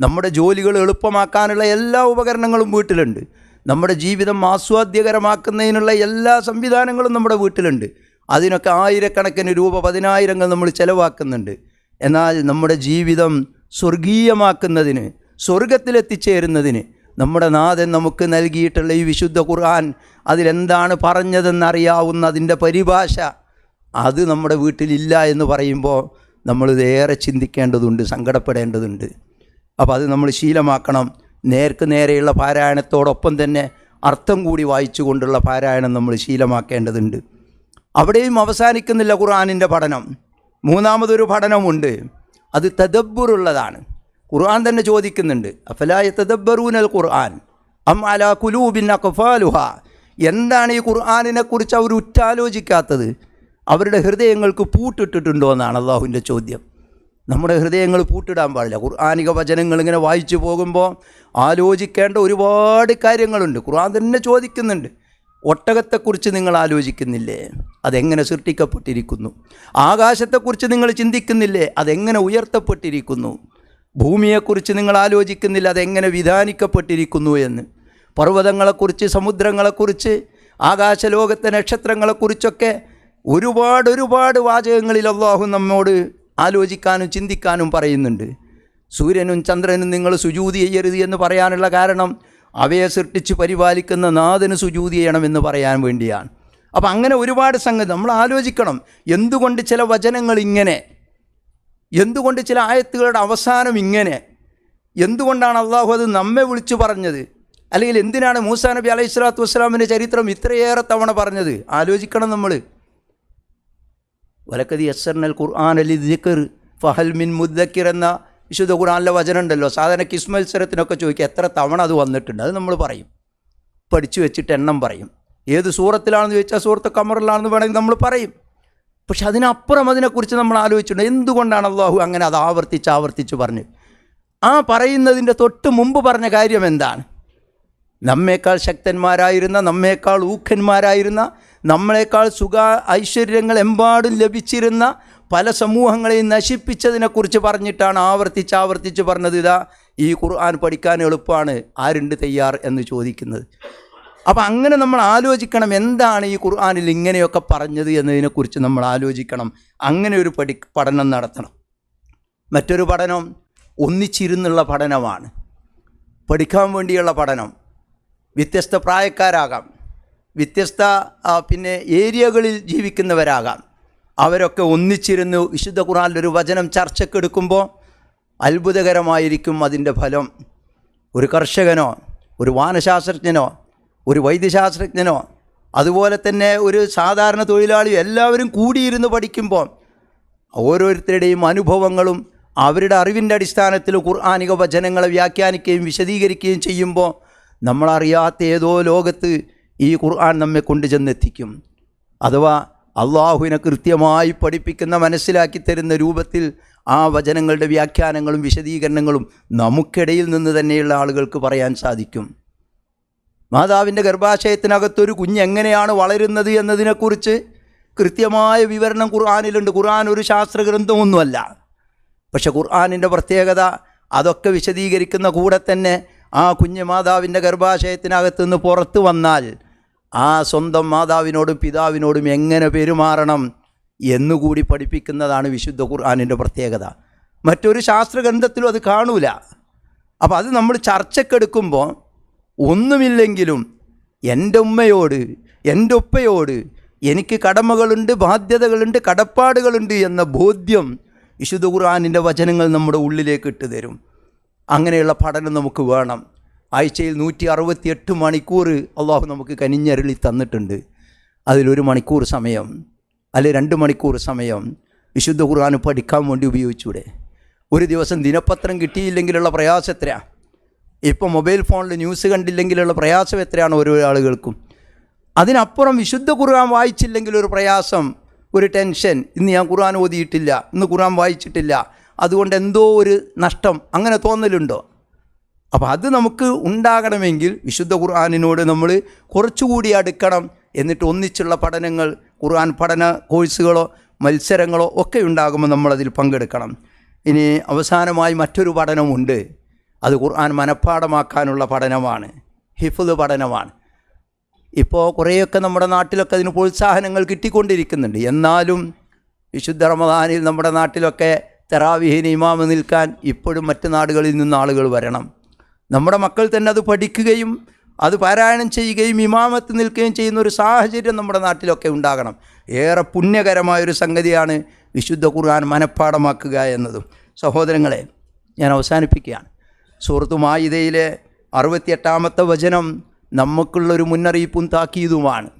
Speaker 1: നമ്മുടെ ജോലികൾ എളുപ്പമാക്കാനുള്ള എല്ലാ ഉപകരണങ്ങളും വീട്ടിലുണ്ട്. നമ്മുടെ ജീവിതം ആസ്വാദ്യകരമാക്കുന്നതിനുള്ള എല്ലാ സംവിധാനങ്ങളും നമ്മുടെ വീട്ടിലുണ്ട്. അതിനൊക്കെ ആയിരക്കണക്കിന് രൂപ പതിനായിരങ്ങൾ നമ്മൾ ചിലവാക്കുന്നുണ്ട്. എന്നാൽ നമ്മുടെ ജീവിതം സ്വർഗീയമാക്കുന്നതിന് സ്വർഗത്തിലെത്തിച്ചേരുന്നതിന് നമ്മുടെ നാഥൻ നമുക്ക് നൽകിയിട്ടുള്ള ഈ വിശുദ്ധ ഖുർആൻ അതിലെന്താണ് പറഞ്ഞതെന്നറിയാവുന്ന അതിന്റെ പരിഭാഷ അത് നമ്മുടെ വീട്ടിലില്ല എന്ന് പറയുമ്പോൾ നമ്മളിത് ഏറെ ചിന്തിക്കേണ്ടതുണ്ട് സങ്കടപ്പെടേണ്ടതുണ്ട്. അപ്പോൾ അത് നമ്മൾ ശീലമാക്കണം. നേർക്ക് നേരെയുള്ള പാരായണത്തോടൊപ്പം തന്നെ അർത്ഥം കൂടി വായിച്ചുകൊണ്ടുള്ള പാരായണം നമ്മൾ ശീലമാക്കേണ്ടതുണ്ട്. അവിടെയും അവസാനിക്കുന്നില്ല ഖുർആാനിന്റെ പഠനം. മൂന്നാമതൊരു പഠനമുണ്ട്. അത് തദബ്ബുറുള്ളതാണ്. ഖുർആൻ തന്നെ ചോദിക്കുന്നുണ്ട്. അഫലായ തദബ്ബറൂനൽ ഖുർആൻ? അം അലാ കുലൂബിൻ അഖഫാലുഹ? എന്താണ് ഈ ഖുർആാനിനെക്കുറിച്ച് അവർ ഉറ്റാലോചിക്കാത്തത്? അവരുടെ ഹൃദയങ്ങൾക്ക് പൂട്ടിട്ടിട്ടുണ്ടോ എന്നാണ് അള്ളാഹുവിന്റെ ചോദ്യം. നമ്മുടെ ഹൃദയങ്ങൾ പൂട്ടിടാൻ പാടില്ല. ഖുർആാനിക വചനങ്ങൾ ഇങ്ങനെ വായിച്ചു പോകുമ്പോൾ ആലോചിക്കേണ്ട ഒരുപാട് കാര്യങ്ങളുണ്ട്. ഖുർആൻ തന്നെ ചോദിക്കുന്നുണ്ട്. ഒട്ടകത്തെക്കുറിച്ച് നിങ്ങൾ ആലോചിക്കുന്നില്ലേ? അതെങ്ങനെ സൃഷ്ടിക്കപ്പെട്ടിരിക്കുന്നു? ആകാശത്തെക്കുറിച്ച് നിങ്ങൾ ചിന്തിക്കുന്നില്ലേ? അതെങ്ങനെ ഉയർത്തപ്പെട്ടിരിക്കുന്നു? ഭൂമിയെക്കുറിച്ച് നിങ്ങൾ ആലോചിക്കുന്നില്ല? അതെങ്ങനെ വിധാനിക്കപ്പെട്ടിരിക്കുന്നു എന്ന്? പർവതങ്ങളെക്കുറിച്ച് സമുദ്രങ്ങളെക്കുറിച്ച് ആകാശലോകത്തെ നക്ഷത്രങ്ങളെക്കുറിച്ചൊക്കെ ഒരുപാട് ഒരുപാട് വാചകങ്ങളിൽ അള്ളാഹു നമ്മോട് ആലോചിക്കാനും ചിന്തിക്കാനും പറയുന്നുണ്ട്. സൂര്യനും ചന്ദ്രനും നിങ്ങൾ സുജൂതി ചെയ്യരുത് എന്ന് പറയാനുള്ള കാരണം അവയെ സൃഷ്ടിച്ച് പരിപാലിക്കുന്ന നാഥന് സുജൂതി ചെയ്യണമെന്ന് പറയാൻ വേണ്ടിയാണ്. അപ്പം അങ്ങനെ ഒരുപാട് സംഗതി നമ്മൾ ആലോചിക്കണം. എന്തുകൊണ്ട് ചില വചനങ്ങൾ ഇങ്ങനെ? എന്തുകൊണ്ട് ചില ആയത്തുകളുടെ അവസാനം ഇങ്ങനെ? എന്തുകൊണ്ടാണ് അള്ളാഹു അത് നമ്മെ വിളിച്ചു പറഞ്ഞത്? അല്ലെങ്കിൽ എന്തിനാണ് മൂസാ നബി അലൈഹി സ്വലാത്തു വസ്സലാമിന്റെ ചരിത്രം ഇത്രയേറെ തവണ പറഞ്ഞത്? ആലോചിക്കണം നമ്മൾ. വലക്കതി യസ്സർനൽ ഖുർആൻ അലി ദിക്കർ ഫഹൽ മിൻ മുദ്ദക്കിർ എന്ന വിശുദ്ധ ഖുർആാനിലെ വചനം ഉണ്ടല്ലോ സാധാരണ കിസ് മത്സരത്തിനൊക്കെ ചോദിക്കുക എത്ര തവണ അത് വന്നിട്ടുണ്ട്? അത് നമ്മൾ പറയും. പഠിച്ചു വെച്ചിട്ട് എണ്ണം പറയും. ഏത് സൂറത്തിലാണെന്ന് ചോദിച്ചാൽ സൂറത്ത് കമറിലാണെന്ന് വേണമെങ്കിൽ നമ്മൾ പറയും. പക്ഷെ അതിനപ്പുറം അതിനെക്കുറിച്ച് നമ്മൾ ആലോചിച്ചിട്ടുണ്ട്. എന്തുകൊണ്ടാണ് അള്ളാഹു അങ്ങനെ അത് ആവർത്തിച്ച് ആവർത്തിച്ച് പറഞ്ഞു ആ പറയുന്നതിന്റെ തൊട്ട് മുമ്പ് പറഞ്ഞ കാര്യം എന്താണ്? നമ്മേക്കാൾ ശക്തന്മാരായിരുന്ന നമ്മേക്കാൾ ഊഖന്മാരായിരുന്ന നമ്മളെക്കാൾ സുഖ ഐശ്വര്യങ്ങൾ എമ്പാടും ലഭിച്ചിരുന്ന പല സമൂഹങ്ങളെയും നശിപ്പിച്ചതിനെക്കുറിച്ച് പറഞ്ഞിട്ടാണ് ആവർത്തിച്ച് ആവർത്തിച്ച് പറഞ്ഞത്. ഇതാ ഈ ഖുർആൻ പഠിക്കാൻ എളുപ്പമാണ്. ആരുണ്ട് തയ്യാർ എന്ന് ചോദിക്കുന്നത്. അപ്പോൾ അങ്ങനെ നമ്മൾ ആലോചിക്കണം എന്താണ് ഈ ഖുർആാനിൽ ഇങ്ങനെയൊക്കെ പറഞ്ഞത് എന്നതിനെക്കുറിച്ച് നമ്മൾ ആലോചിക്കണം. അങ്ങനെ ഒരു പഠി പഠനം നടത്തണം. മറ്റൊരു പഠനം ഒന്നിച്ചിരുന്നുള്ള പഠനമാണ്. പഠിക്കാൻ വേണ്ടിയുള്ള പഠനം. വ്യത്യസ്ത പ്രായക്കാരാകാം. വ്യത്യസ്ത പിന്നെ ഏരിയകളിൽ ജീവിക്കുന്നവരാകാം. അവരൊക്കെ ഒന്നിച്ചിരുന്ന് വിശുദ്ധ ഖുറാനിൽ ഒരു വചനം ചർച്ചക്കെടുക്കുമ്പോൾ അത്ഭുതകരമായിരിക്കും അതിന്റെ ഫലം. ഒരു കർഷകനോ ഒരു വാനശാസ്ത്രജ്ഞനോ ഒരു വൈദ്യശാസ്ത്രജ്ഞനോ അതുപോലെ തന്നെ ഒരു സാധാരണ തൊഴിലാളിയോ എല്ലാവരും കൂടിയിരുന്ന് പഠിക്കുമ്പോൾ ഓരോരുത്തരുടെയും അനുഭവങ്ങളും അവരുടെ അറിവിന്റെ അടിസ്ഥാനത്തിൽ ഖുർആാനിക വചനങ്ങളെ വ്യാഖ്യാനിക്കുകയും വിശദീകരിക്കുകയും ചെയ്യുമ്പോൾ നമ്മളറിയാത്ത ഏതോ ലോകത്ത് ഈ ഖുർആൻ നമ്മെ കൊണ്ടു ചെന്നെത്തിക്കും. അഥവാ അള്ളാഹുവിനെ കൃത്യമായി പഠിപ്പിക്കുന്ന മനസ്സിലാക്കി തരുന്ന രൂപത്തിൽ ആ വചനങ്ങളുടെ വ്യാഖ്യാനങ്ങളും വിശദീകരണങ്ങളും നമുക്കിടയിൽ നിന്ന് തന്നെയുള്ള ആളുകൾക്ക് പറയാൻ സാധിക്കും. മാതാവിന്റെ ഗർഭാശയത്തിനകത്തൊരു കുഞ്ഞ് എങ്ങനെയാണ് വളരുന്നത് എന്നതിനെക്കുറിച്ച് കൃത്യമായ വിവരണം ഖുർആാനിലുണ്ട്. ഖുർആൻ ഒരു ശാസ്ത്രഗ്രന്ഥമൊന്നുമല്ല. പക്ഷെ ഖുർആാനിന്റെ പ്രത്യേകത അതൊക്കെ വിശദീകരിക്കുന്ന കൂടെ തന്നെ ആ കുഞ്ഞ് മാതാവിന്റെ ഗർഭാശയത്തിനകത്ത് നിന്ന് പുറത്തു വന്നാൽ ആ സ്വന്തം മാതാവിനോടും പിതാവിനോടും എങ്ങനെ പെരുമാറണം എന്നുകൂടി പഠിപ്പിക്കുന്നതാണ് വിശുദ്ധ ഖുർആാനിന്റെ പ്രത്യേകത. മറ്റൊരു ശാസ്ത്രഗ്രന്ഥത്തിലും അത് കാണൂല. അപ്പോൾ അത് നമ്മൾ ചർച്ചക്കെടുക്കുമ്പോൾ ഒന്നുമില്ലെങ്കിലും എന്റെ ഉമ്മയോട് എന്റെ ഉപ്പയോട് എനിക്ക് കടമകളുണ്ട് ബാധ്യതകളുണ്ട് കടപ്പാടുകളുണ്ട് എന്ന ബോധ്യം വിശുദ്ധ ഖുർആാനിന്റെ വചനങ്ങൾ നമ്മുടെ ഉള്ളിലേക്ക് ഇട്ട് തരും അങ്ങനെയുള്ള പഠനം നമുക്ക് വേണം. ആഴ്ചയിൽ നൂറ്റി അറുപത്തി എട്ട് മണിക്കൂർ അള്ളാഹു നമുക്ക് കനിഞ്ഞരളി തന്നിട്ടുണ്ട്. അതിലൊരു മണിക്കൂർ സമയം അല്ലെ രണ്ട് മണിക്കൂർ സമയം വിശുദ്ധ ഖുർആൻ പഠിക്കാൻ വേണ്ടി ഉപയോഗിച്ചൂടെ? ഒരു ദിവസം ദിനപത്രം കിട്ടിയില്ലെങ്കിലുള്ള പ്രയാസം എത്രയാണ് ഇപ്പോൾ മൊബൈൽ ഫോണിൽ ന്യൂസ് കണ്ടില്ലെങ്കിലുള്ള പ്രയാസം എത്രയാണ് ഓരോ ആളുകൾക്കും? അതിനപ്പുറം വിശുദ്ധ ഖുർആൻ വായിച്ചില്ലെങ്കിൽ ഒരു പ്രയാസം ഒരു ടെൻഷൻ ഇന്ന് ഞാൻ ഖുർആൻ ഓതിയിട്ടില്ല ഇന്ന് ഖുർആൻ വായിച്ചിട്ടില്ല അതുകൊണ്ട് എന്തോ ഒരു നഷ്ടം അങ്ങനെ തോന്നലുണ്ടോ? അപ്പോൾ അത് നമുക്ക് ഉണ്ടാകണമെങ്കിൽ വിശുദ്ധ ഖുർആാനിനോട് നമ്മൾ കുറച്ചുകൂടി അടുക്കണം എന്നിട്ട് ഒന്നിച്ചുള്ള പഠനങ്ങൾ ഖുർആൻ പഠന കോഴ്സുകളോ മത്സരങ്ങളോ ഒക്കെ ഉണ്ടാകുമ്പോൾ നമ്മളതിൽ പങ്കെടുക്കണം. ഇനി അവസാനമായി മറ്റൊരു പഠനമുണ്ട്. അത് ഖുർആൻ മനഃപ്പാടമാക്കാനുള്ള പഠനമാണ്. ഹിഫുദ് പഠനമാണ്. ഇപ്പോൾ കുറേയൊക്കെ നമ്മുടെ നാട്ടിലൊക്കെ അതിന് പ്രോത്സാഹനങ്ങൾ കിട്ടിക്കൊണ്ടിരിക്കുന്നുണ്ട്. എന്നാലും വിശുദ്ധ റമദാനിൽ നമ്മുടെ നാട്ടിലൊക്കെ തെറാവിഹിന് ഇമാമ് നിൽക്കാൻ ഇപ്പോഴും മറ്റ് നാടുകളിൽ നിന്ന് ആളുകൾ വരണം. നമ്മുടെ മക്കൾ തന്നെ അത് പഠിക്കുകയും അത് പാരായണം ചെയ്യുകയും ഇമാമത്ത് നിൽക്കുകയും ചെയ്യുന്ന ഒരു സാഹചര്യം നമ്മുടെ നാട്ടിലൊക്കെ ഉണ്ടാകണം. ഏറെ പുണ്യകരമായൊരു സംഗതിയാണ് വിശുദ്ധ ഖുർആൻ മനഃപ്പാടമാക്കുക എന്നതും. സഹോദരങ്ങളെ ഞാൻ അവസാനിപ്പിക്കുകയാണ്. സുഹൃത്തു മായിതയിലെ അറുപത്തിയെട്ടാമത്തെ വചനം നമുക്കുള്ളൊരു മുന്നറിയിപ്പും താക്കീതുമാണ്.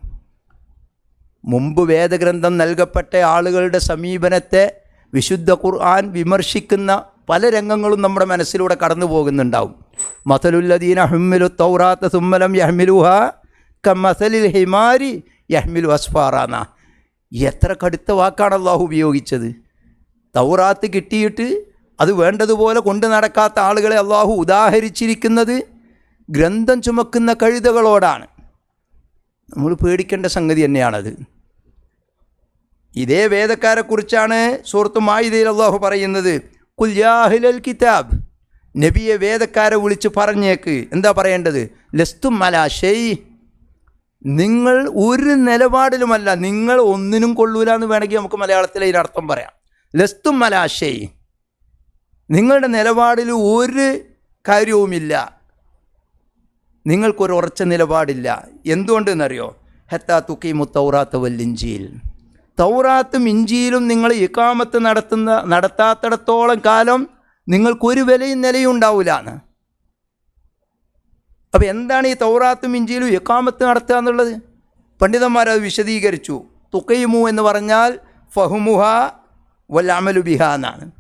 Speaker 1: മുമ്പ് വേദഗ്രന്ഥം നൽകപ്പെട്ട ആളുകളുടെ സമീപനത്തെ വിശുദ്ധ ഖുർആൻ വിമർശിക്കുന്ന പല രംഗങ്ങളും നമ്മുടെ മനസ്സിലൂടെ കടന്നു പോകുന്നുണ്ടാവും മസലുല്ലദീന ഹുമ്മിലു തൗറാത്ത സുമ്മലം യഹ്മിലുഹ കമസലിൽ ഹിമാരി യഹ്മിലു അസ്ഫാറാന്ന എത്ര കടുത്ത വാക്കാണ് അള്ളാഹു ഉപയോഗിച്ചത്. തൗറാത്ത് കിട്ടിയിട്ട് അത് വേണ്ടതുപോലെ കൊണ്ടു നടക്കാത്ത ആളുകളെ അള്ളാഹു ഉദാഹരിച്ചിരിക്കുന്നത് ഗ്രന്ഥം ചുമക്കുന്ന കഴുതകളോടാണ്. നമ്മൾ പേടിക്കേണ്ട സംഗതി തന്നെയാണത്. ഇതേ വേദക്കാരെക്കുറിച്ചാണ് സുഹൃത്തു മായിദയിൽ അള്ളാഹു പറയുന്നത്. കുൽ കിതാബ് നബിയെ വേദക്കാരെ വിളിച്ച് പറഞ്ഞേക്ക്. എന്താ പറയേണ്ടത്? ലസ്തും മലാശൈ നിങ്ങൾ ഒരു നിലപാടിലുമല്ല നിങ്ങൾ ഒന്നിനും കൊള്ളൂല എന്ന് വേണമെങ്കിൽ നമുക്ക് മലയാളത്തിൽ അതിനർത്ഥം പറയാം. ലസ്തും മലാശൈ നിങ്ങളുടെ നിലപാടിൽ ഒരു കാര്യവുമില്ല. നിങ്ങൾക്കൊരു ഉറച്ച നിലപാടില്ല. എന്തുകൊണ്ടെന്നറിയോ? ഹെത്താ തുക്കീമു തൗറാത്ത് വല്ലിഞ്ചിയിൽ തൗറാത്തും ഇഞ്ചിയിലും നിങ്ങൾ ഇക്കാമത്ത് നടത്തുന്ന നടത്താത്തിടത്തോളം കാലം നിങ്ങൾക്കൊരു വിലയും നിലയും ഉണ്ടാവില്ല എന്ന് അപ്പോൾ എന്താണ് ഈ തൗറാത്തും ഇഞ്ചിയിലും എക്കാമത്ത് നടത്തുക എന്നുള്ളത്? പണ്ഡിതന്മാരത് വിശദീകരിച്ചു. തുക്കയുമു എന്ന് പറഞ്ഞാൽ ഫഹുമുഹ വല്ലാമലു ബിഹ എന്നാണ്.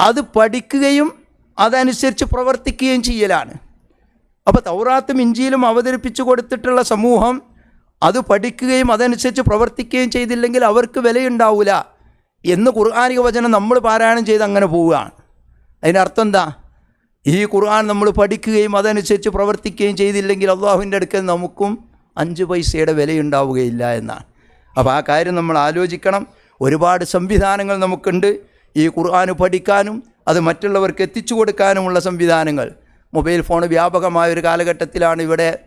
Speaker 1: അത് പഠിക്കുകയും അതനുസരിച്ച് പ്രവർത്തിക്കുകയും ചെയ്യലാണ്. അപ്പോൾ തൗറാത്തും ഇഞ്ചിയിലും അവതരിപ്പിച്ചു കൊടുത്തിട്ടുള്ള സമൂഹം അത് പഠിക്കുകയും അതനുസരിച്ച് പ്രവർത്തിക്കുകയും ചെയ്തില്ലെങ്കിൽ അവർക്ക് വിലയുണ്ടാവില്ല എന്ന് ഖുർആാനിക വചനം നമ്മൾ പാരായണം ചെയ്ത് അങ്ങനെ പോവുകയാണ്. അതിനർത്ഥം എന്താ? ഈ ഖുർആൻ നമ്മൾ പഠിക്കുകയും അതനുസരിച്ച് പ്രവർത്തിക്കുകയും ചെയ്തില്ലെങ്കിൽ അള്ളാഹുവിന്റെ അടുക്കൽ നമുക്കും അഞ്ച് പൈസയുടെ വിലയുണ്ടാവുകയില്ല എന്നാണ്. അപ്പോൾ ആ കാര്യം നമ്മൾ ആലോചിക്കണം. ഒരുപാട് സംവിധാനങ്ങൾ നമുക്കുണ്ട്. ഈ ഖുർആൻ പഠിക്കാനും അത് മറ്റുള്ളവർക്ക് എത്തിച്ചു കൊടുക്കാനുമുള്ള സംവിധാനങ്ങൾ. മൊബൈൽ ഫോൺ വ്യാപകമായ ഒരു കാലഘട്ടത്തിലാണ് ഇവിടെ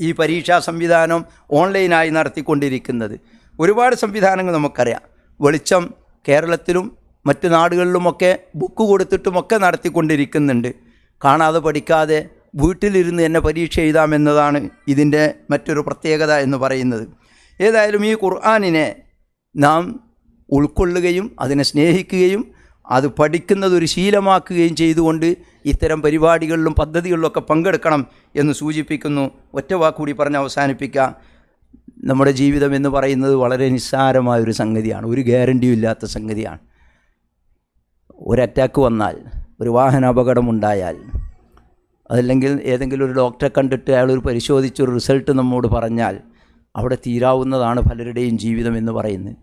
Speaker 1: ഈ പരീക്ഷാ സംവിധാനം ഓൺലൈനായി നടത്തിക്കൊണ്ടിരിക്കുന്നത്. ഒരുപാട് സംവിധാനങ്ങൾ നമുക്കറിയാം. വെളിച്ചം കേരളത്തിലും മറ്റ് നാടുകളിലുമൊക്കെ ബുക്ക് കൊടുത്തിട്ടുമൊക്കെ നടത്തിക്കൊണ്ടിരിക്കുന്നുണ്ട്. കാണാതെ പഠിക്കാതെ വീട്ടിലിരുന്ന് തന്നെ പരീക്ഷ എഴുതാമെന്നതാണ് ഇതിന്റെ മറ്റൊരു പ്രത്യേകത എന്ന് പറയുന്നത്. ഏതായാലും ഈ ഖുർആാനിനെ നാം ഉൾക്കൊള്ളുകയും അതിനെ സ്നേഹിക്കുകയും അത് പഠിക്കുന്നത് ഒരു ശീലമാക്കുകയും ചെയ്തുകൊണ്ട് ഇത്തരം പരിപാടികളിലും പദ്ധതികളിലൊക്കെ പങ്കെടുക്കണം എന്ന് സൂചിപ്പിക്കുന്നു. ഒറ്റ വാക്കുകൂടി പറഞ്ഞ് അവസാനിപ്പിക്കുക നമ്മുടെ ജീവിതം എന്ന് പറയുന്നത് വളരെ നിസ്സാരമായ ഒരു സംഗതിയാണ്. ഒരു ഗ്യാരണ്ടിയും ഇല്ലാത്ത സംഗതിയാണ്. ഒരു അറ്റാക്ക് വന്നാൽ ഒരു വാഹന അപകടമുണ്ടായാൽ അതല്ലെങ്കിൽ ഏതെങ്കിലും ഒരു ഡോക്ടറെ കണ്ടിട്ട് അയാൾ ഒരു പരിശോധിച്ചൊരു റിസൾട്ട് നമ്മോട് പറഞ്ഞാൽ അവിടെ തീരാവുന്നതാണ് പലരുടെയും ജീവിതം എന്ന് പറയുന്നത്.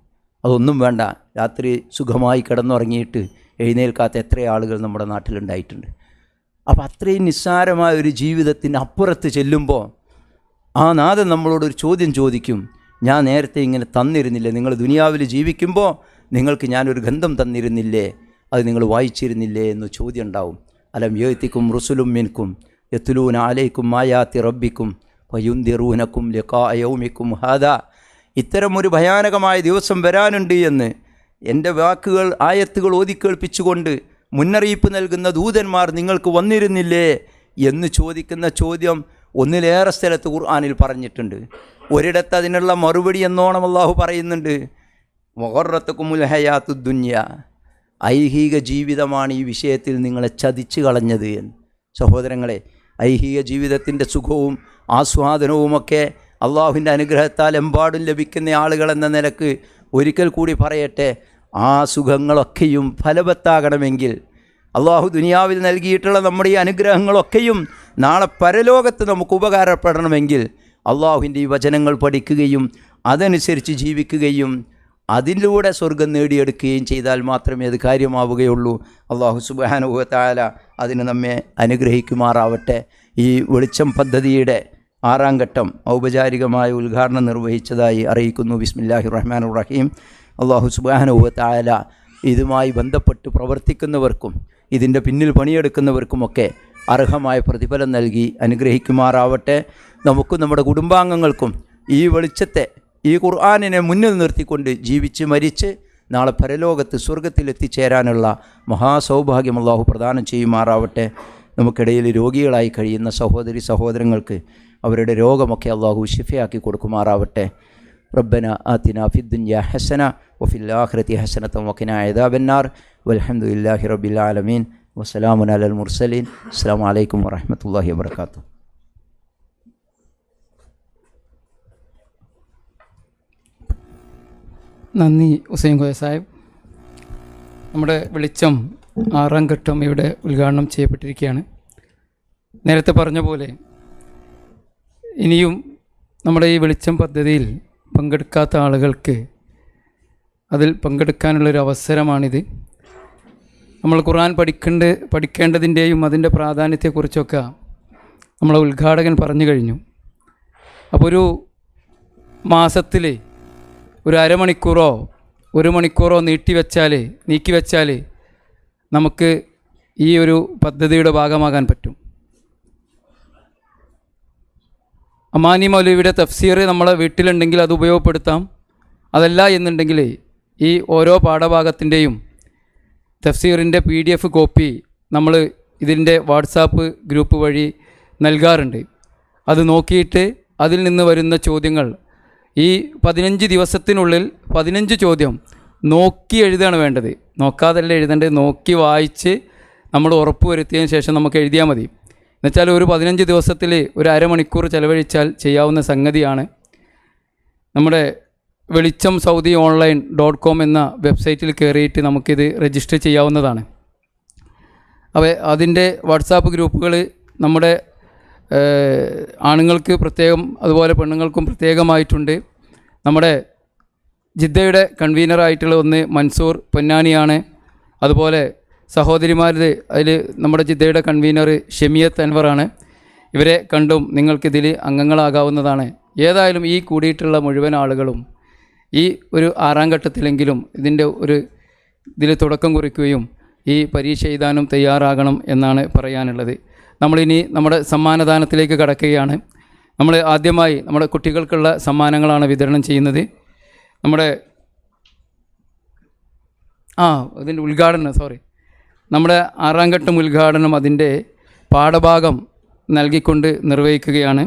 Speaker 1: അതൊന്നും വേണ്ട. രാത്രി സുഖമായി കിടന്നുറങ്ങിയിട്ട് എഴുന്നേൽക്കാത്ത എത്ര ആളുകൾ നമ്മുടെ നാട്ടിലുണ്ടായിട്ടുണ്ട്. അപ്പോൾ അത്രയും നിസ്സാരമായ ഒരു ജീവിതത്തിന് അപ്പുറത്ത് ചെല്ലുമ്പോൾ ആ നാഥൻ നമ്മളോടൊരു ചോദ്യം ചോദിക്കും. ഞാൻ നേരത്തെ ഇങ്ങനെ തന്നിരുന്നില്ല? നിങ്ങൾ ദുനിയാവിൽ ജീവിക്കുമ്പോൾ നിങ്ങൾക്ക് ഞാനൊരു ഗന്ധം തന്നിരുന്നില്ലേ? അത് നിങ്ങൾ വായിച്ചിരുന്നില്ലേ? എന്ന് ചോദ്യം ഉണ്ടാവും. അലം യോത്തിക്കും റുസുലും മിൻക്കും എത്തുലൂൻ ആലയ്ക്കും മായാത്തി റബ്ബിക്കും പയുന്തിറൂനക്കും ലക്കാ യൗമിക്കും ഹാദ. ഇത്തരമൊരു ഭയാനകമായ ദിവസം വരാനുണ്ട് എന്ന് എന്റെ വാക്കുകൾ ആയത്തുകൾ ഓതിക്കേൾപ്പിച്ചുകൊണ്ട് മുന്നറിയിപ്പ് നൽകുന്ന ദൂതന്മാർ നിങ്ങൾക്ക് വന്നിരുന്നില്ലേ? എന്ന് ചോദിക്കുന്ന ചോദ്യം ഒന്നിലേറെ സ്ഥലത്ത് ഖുർആാനിൽ പറഞ്ഞിട്ടുണ്ട്. ഒരിടത്ത് അതിനുള്ള മറുപടി എന്നോണം അള്ളാഹു പറയുന്നുണ്ട്. മൊഹറത്തുക്കുമുൽ ദുന്യ. ഐഹിക ജീവിതമാണ് ഈ വിഷയത്തിൽ നിങ്ങളെ ചതിച്ചു കളഞ്ഞത് എന്ന്. സഹോദരങ്ങളെ ഐഹിക ജീവിതത്തിന്റെ സുഖവും ആസ്വാദനവുമൊക്കെ അള്ളാഹുവിന്റെ അനുഗ്രഹത്താൽ എമ്പാടും ലഭിക്കുന്ന ആളുകളെന്ന നിലയ്ക്ക് ഒരിക്കൽ കൂടി പറയട്ടെ ആ സുഖങ്ങളൊക്കെയും ഫലവത്താകണമെങ്കിൽ അള്ളാഹു ദുനിയാവിൽ നൽകിയിട്ടുള്ള നമ്മുടെ ഈ അനുഗ്രഹങ്ങളൊക്കെയും നാളെ പരലോകത്ത് നമുക്ക് ഉപകാരപ്പെടണമെങ്കിൽ അള്ളാഹുവിന്റെ ഈ വചനങ്ങൾ പഠിക്കുകയും അതനുസരിച്ച് ജീവിക്കുകയും അതിലൂടെ സ്വർഗം നേടിയെടുക്കുകയും ചെയ്താൽ മാത്രമേ അത് കാര്യമാവുകയുള്ളൂ. അള്ളാഹു സുബാനുഭവത്തായ അതിന് നമ്മെ അനുഗ്രഹിക്കുമാറാവട്ടെ. ഈ വെളിച്ചം പദ്ധതിയുടെ ആറാം ഘട്ടം ഔപചാരികമായ ഉദ്ഘാടനം നിർവഹിച്ചതായി അറിയിക്കുന്നു. ബിസ്മില്ലാഹി റഹ്മാൻ റഹീം അള്ളാഹു സുബാനുഭവത്തായ ഇതുമായി ബന്ധപ്പെട്ട് പ്രവർത്തിക്കുന്നവർക്കും ഇതിന്റെ പിന്നിൽ പണിയെടുക്കുന്നവർക്കുമൊക്കെ അർഹമായ പ്രതിഫലം നൽകി അനുഗ്രഹിക്കുമാറാവട്ടെ. നമുക്കും നമ്മുടെ കുടുംബാംഗങ്ങൾക്കും ഈ വെളിച്ചത്തെ ഈ ഖുർആാനിനെ മുന്നിൽ നിർത്തിക്കൊണ്ട് ജീവിച്ച് മരിച്ച് നാളെ പരലോകത്ത് സ്വർഗത്തിൽ എത്തിച്ചേരാനുള്ള മഹാസൗഭാഗ്യം അള്ളാഹു പ്രദാനം ചെയ്യുമാറാവട്ടെ. നമുക്കിടയിൽ രോഗികളായി കഴിയുന്ന സഹോദരി സഹോദരങ്ങൾക്ക് അവരുടെ രോഗമൊക്കെ അള്ളാഹു ശിഫയാക്കി കൊടുക്കുമാറാവട്ടെ. ربنا آتنا في الدنيا حسنة وفي الآخرة حسنة وقنا عذاب النار والحمد لله رب العالمين وسلام على المرسلين السلام عليكم ورحمة الله وبركاته
Speaker 2: നന്ദി ഹുസൈൻ കോയ സാഹിബ് നമ്മുടെ വെളിച്ചം ആറാം ഘട്ടം ഇവിടെ ഉദ്ഘാടനം ചെയ്യപ്പെട്ടിരിക്കുകയാണ് നേരത്തെ പറഞ്ഞ പോലെ ഇനിയും നമ്മുടെ ഈ വെളിച്ചം പദ്ധതിയിൽ പങ്കെടുക്കാത്ത ആളുകൾക്ക് അതിൽ പങ്കെടുക്കാനുള്ളൊരു അവസരമാണിത്. നമ്മൾ ഖുർആൻ പഠിക്കേണ്ട പഠിക്കേണ്ടതിന്റെയും അതിന്റെ പ്രാധാന്യത്തെക്കുറിച്ചൊക്കെ നമ്മളെ ഉദ്ഘാടകൻ പറഞ്ഞു കഴിഞ്ഞു. അപ്പോൾ ഒരു മാസത്തിൽ ഒരു അരമണിക്കൂറോ ഒരു മണിക്കൂറോ നീട്ടിവെച്ചാൽ നീക്കിവെച്ചാൽ നമുക്ക് ഈ ഒരു പദ്ധതിയുടെ ഭാഗമാകാൻ പറ്റും. അമാനി മൗലവിയുടെ തഫ്സീർ നമ്മളെ വീട്ടിലുണ്ടെങ്കിൽ അത് ഉപയോഗപ്പെടുത്താം. അതല്ല എന്നുണ്ടെങ്കിൽ ഈ ഓരോ പാഠഭാഗത്തിന്റെയും തഫ്സീറിന്റെ പി ഡി എഫ് കോപ്പി നമ്മൾ ഇതിന്റെ വാട്സാപ്പ് ഗ്രൂപ്പ് വഴി നൽകാറുണ്ട്. അത് നോക്കിയിട്ട് അതിൽ നിന്ന് വരുന്ന ചോദ്യങ്ങൾ ഈ പതിനഞ്ച് ദിവസത്തിനുള്ളിൽ പതിനഞ്ച് ചോദ്യം നോക്കി എഴുതുകയാണ് വേണ്ടത്. നോക്കാതല്ല എഴുതേണ്ടത് നോക്കി വായിച്ച് നമ്മൾ ഉറപ്പ് വരുത്തിയതിന് ശേഷം നമുക്ക് എഴുതിയാൽ മതി. എന്നുവെച്ചാൽ ഒരു പതിനഞ്ച് ദിവസത്തിൽ ഒരു അരമണിക്കൂർ ചിലവഴിച്ചാൽ ചെയ്യാവുന്ന സംഗതിയാണ്. നമ്മുടെ വെളിച്ചം സൗദി ഓൺലൈൻ ഡോട്ട് കോം എന്ന വെബ്സൈറ്റിൽ കയറിയിട്ട് നമുക്കിത് രജിസ്റ്റർ ചെയ്യാവുന്നതാണ്. അവ അതിന്റെ വാട്സാപ്പ് ഗ്രൂപ്പുകൾ നമ്മുടെ ആണുങ്ങൾക്ക് പ്രത്യേകം അതുപോലെ പെണ്ണുങ്ങൾക്കും പ്രത്യേകമായിട്ടുണ്ട്. നമ്മുടെ ജിദ്ദയുടെ കൺവീനറായിട്ടുള്ള ഒന്ന് മൻസൂർ പൊന്നാനിയാണ്. അതുപോലെ സഹോദരിമാരുടെ അതിൽ നമ്മുടെ ജിദ്ദയുടെ കൺവീനർ ഷെമിയത്ത് അൻവറാണ് ഇവരെ കണ്ടും നിങ്ങൾക്കിതിൽ അംഗങ്ങളാകാവുന്നതാണ്. ഏതായാലും ഈ കൂടിയിട്ടുള്ള മുഴുവൻ ആളുകളും ഈ ഒരു ആറാം ഘട്ടത്തിലെങ്കിലും ഇതിന്റെ ഒരു ഇതിൽ തുടക്കം കുറിക്കുകയും ഈ പരീക്ഷ എഴുതാനും തയ്യാറാകണം എന്നാണ് പറയാനുള്ളത്. നമ്മളിനി നമ്മുടെ സമ്മാനദാനത്തിലേക്ക് കടക്കുകയാണ്. നമ്മൾ ആദ്യമായി നമ്മുടെ കുട്ടികൾക്കുള്ള സമ്മാനങ്ങളാണ് വിതരണം ചെയ്യുന്നത്. നമ്മുടെ ആ ഇതിന്റെ ഉദ്ഘാടനം സോറി നമ്മുടെ ആറാം ഘട്ടം ഉദ്ഘാടനം അതിന്റെ പാഠഭാഗം നൽകിക്കൊണ്ട് നിർവഹിക്കുകയാണ്.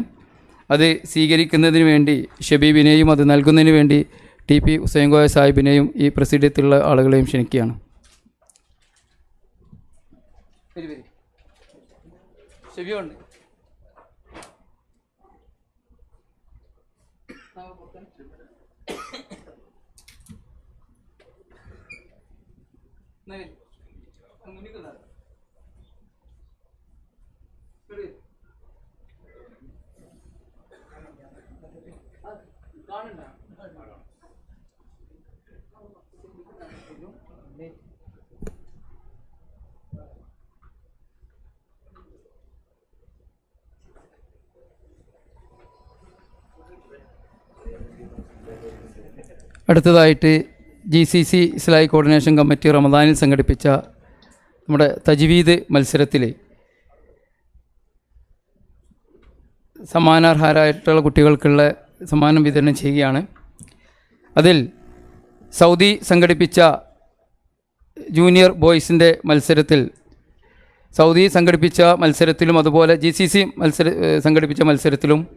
Speaker 2: അത് സ്വീകരിക്കുന്നതിന് വേണ്ടി ഷബീബിനെയും അത് നൽകുന്നതിന് വേണ്ടി ടി പി ഹുസൈൻകോയ സാഹിബിനെയും ഈ പ്രസിഡ്യത്തിലുള്ള ആളുകളെയും ക്ഷണിക്കുകയാണ്. ഷെബിയുണ്ട് അടുത്തതായിട്ട് ജി സി സി ഇസ്ലായി കോർഡിനേഷൻ കമ്മിറ്റി റമദാനിൽ സംഘടിപ്പിച്ച നമ്മുടെ തജ്വീദ് മത്സരത്തിൽ സമ്മാനാർഹരായിട്ടുള്ള കുട്ടികൾക്കുള്ള സമ്മാനം വിതരണം ചെയ്യുകയാണ്. അതിൽ സൗദി സംഘടിപ്പിച്ച ജൂനിയർ ബോയ്സിന്റെ മത്സരത്തിൽ സൗദി സംഘടിപ്പിച്ച മത്സരത്തിലും അതുപോലെ ജി സി സി മത്സര സംഘടിപ്പിച്ച മത്സരത്തിലും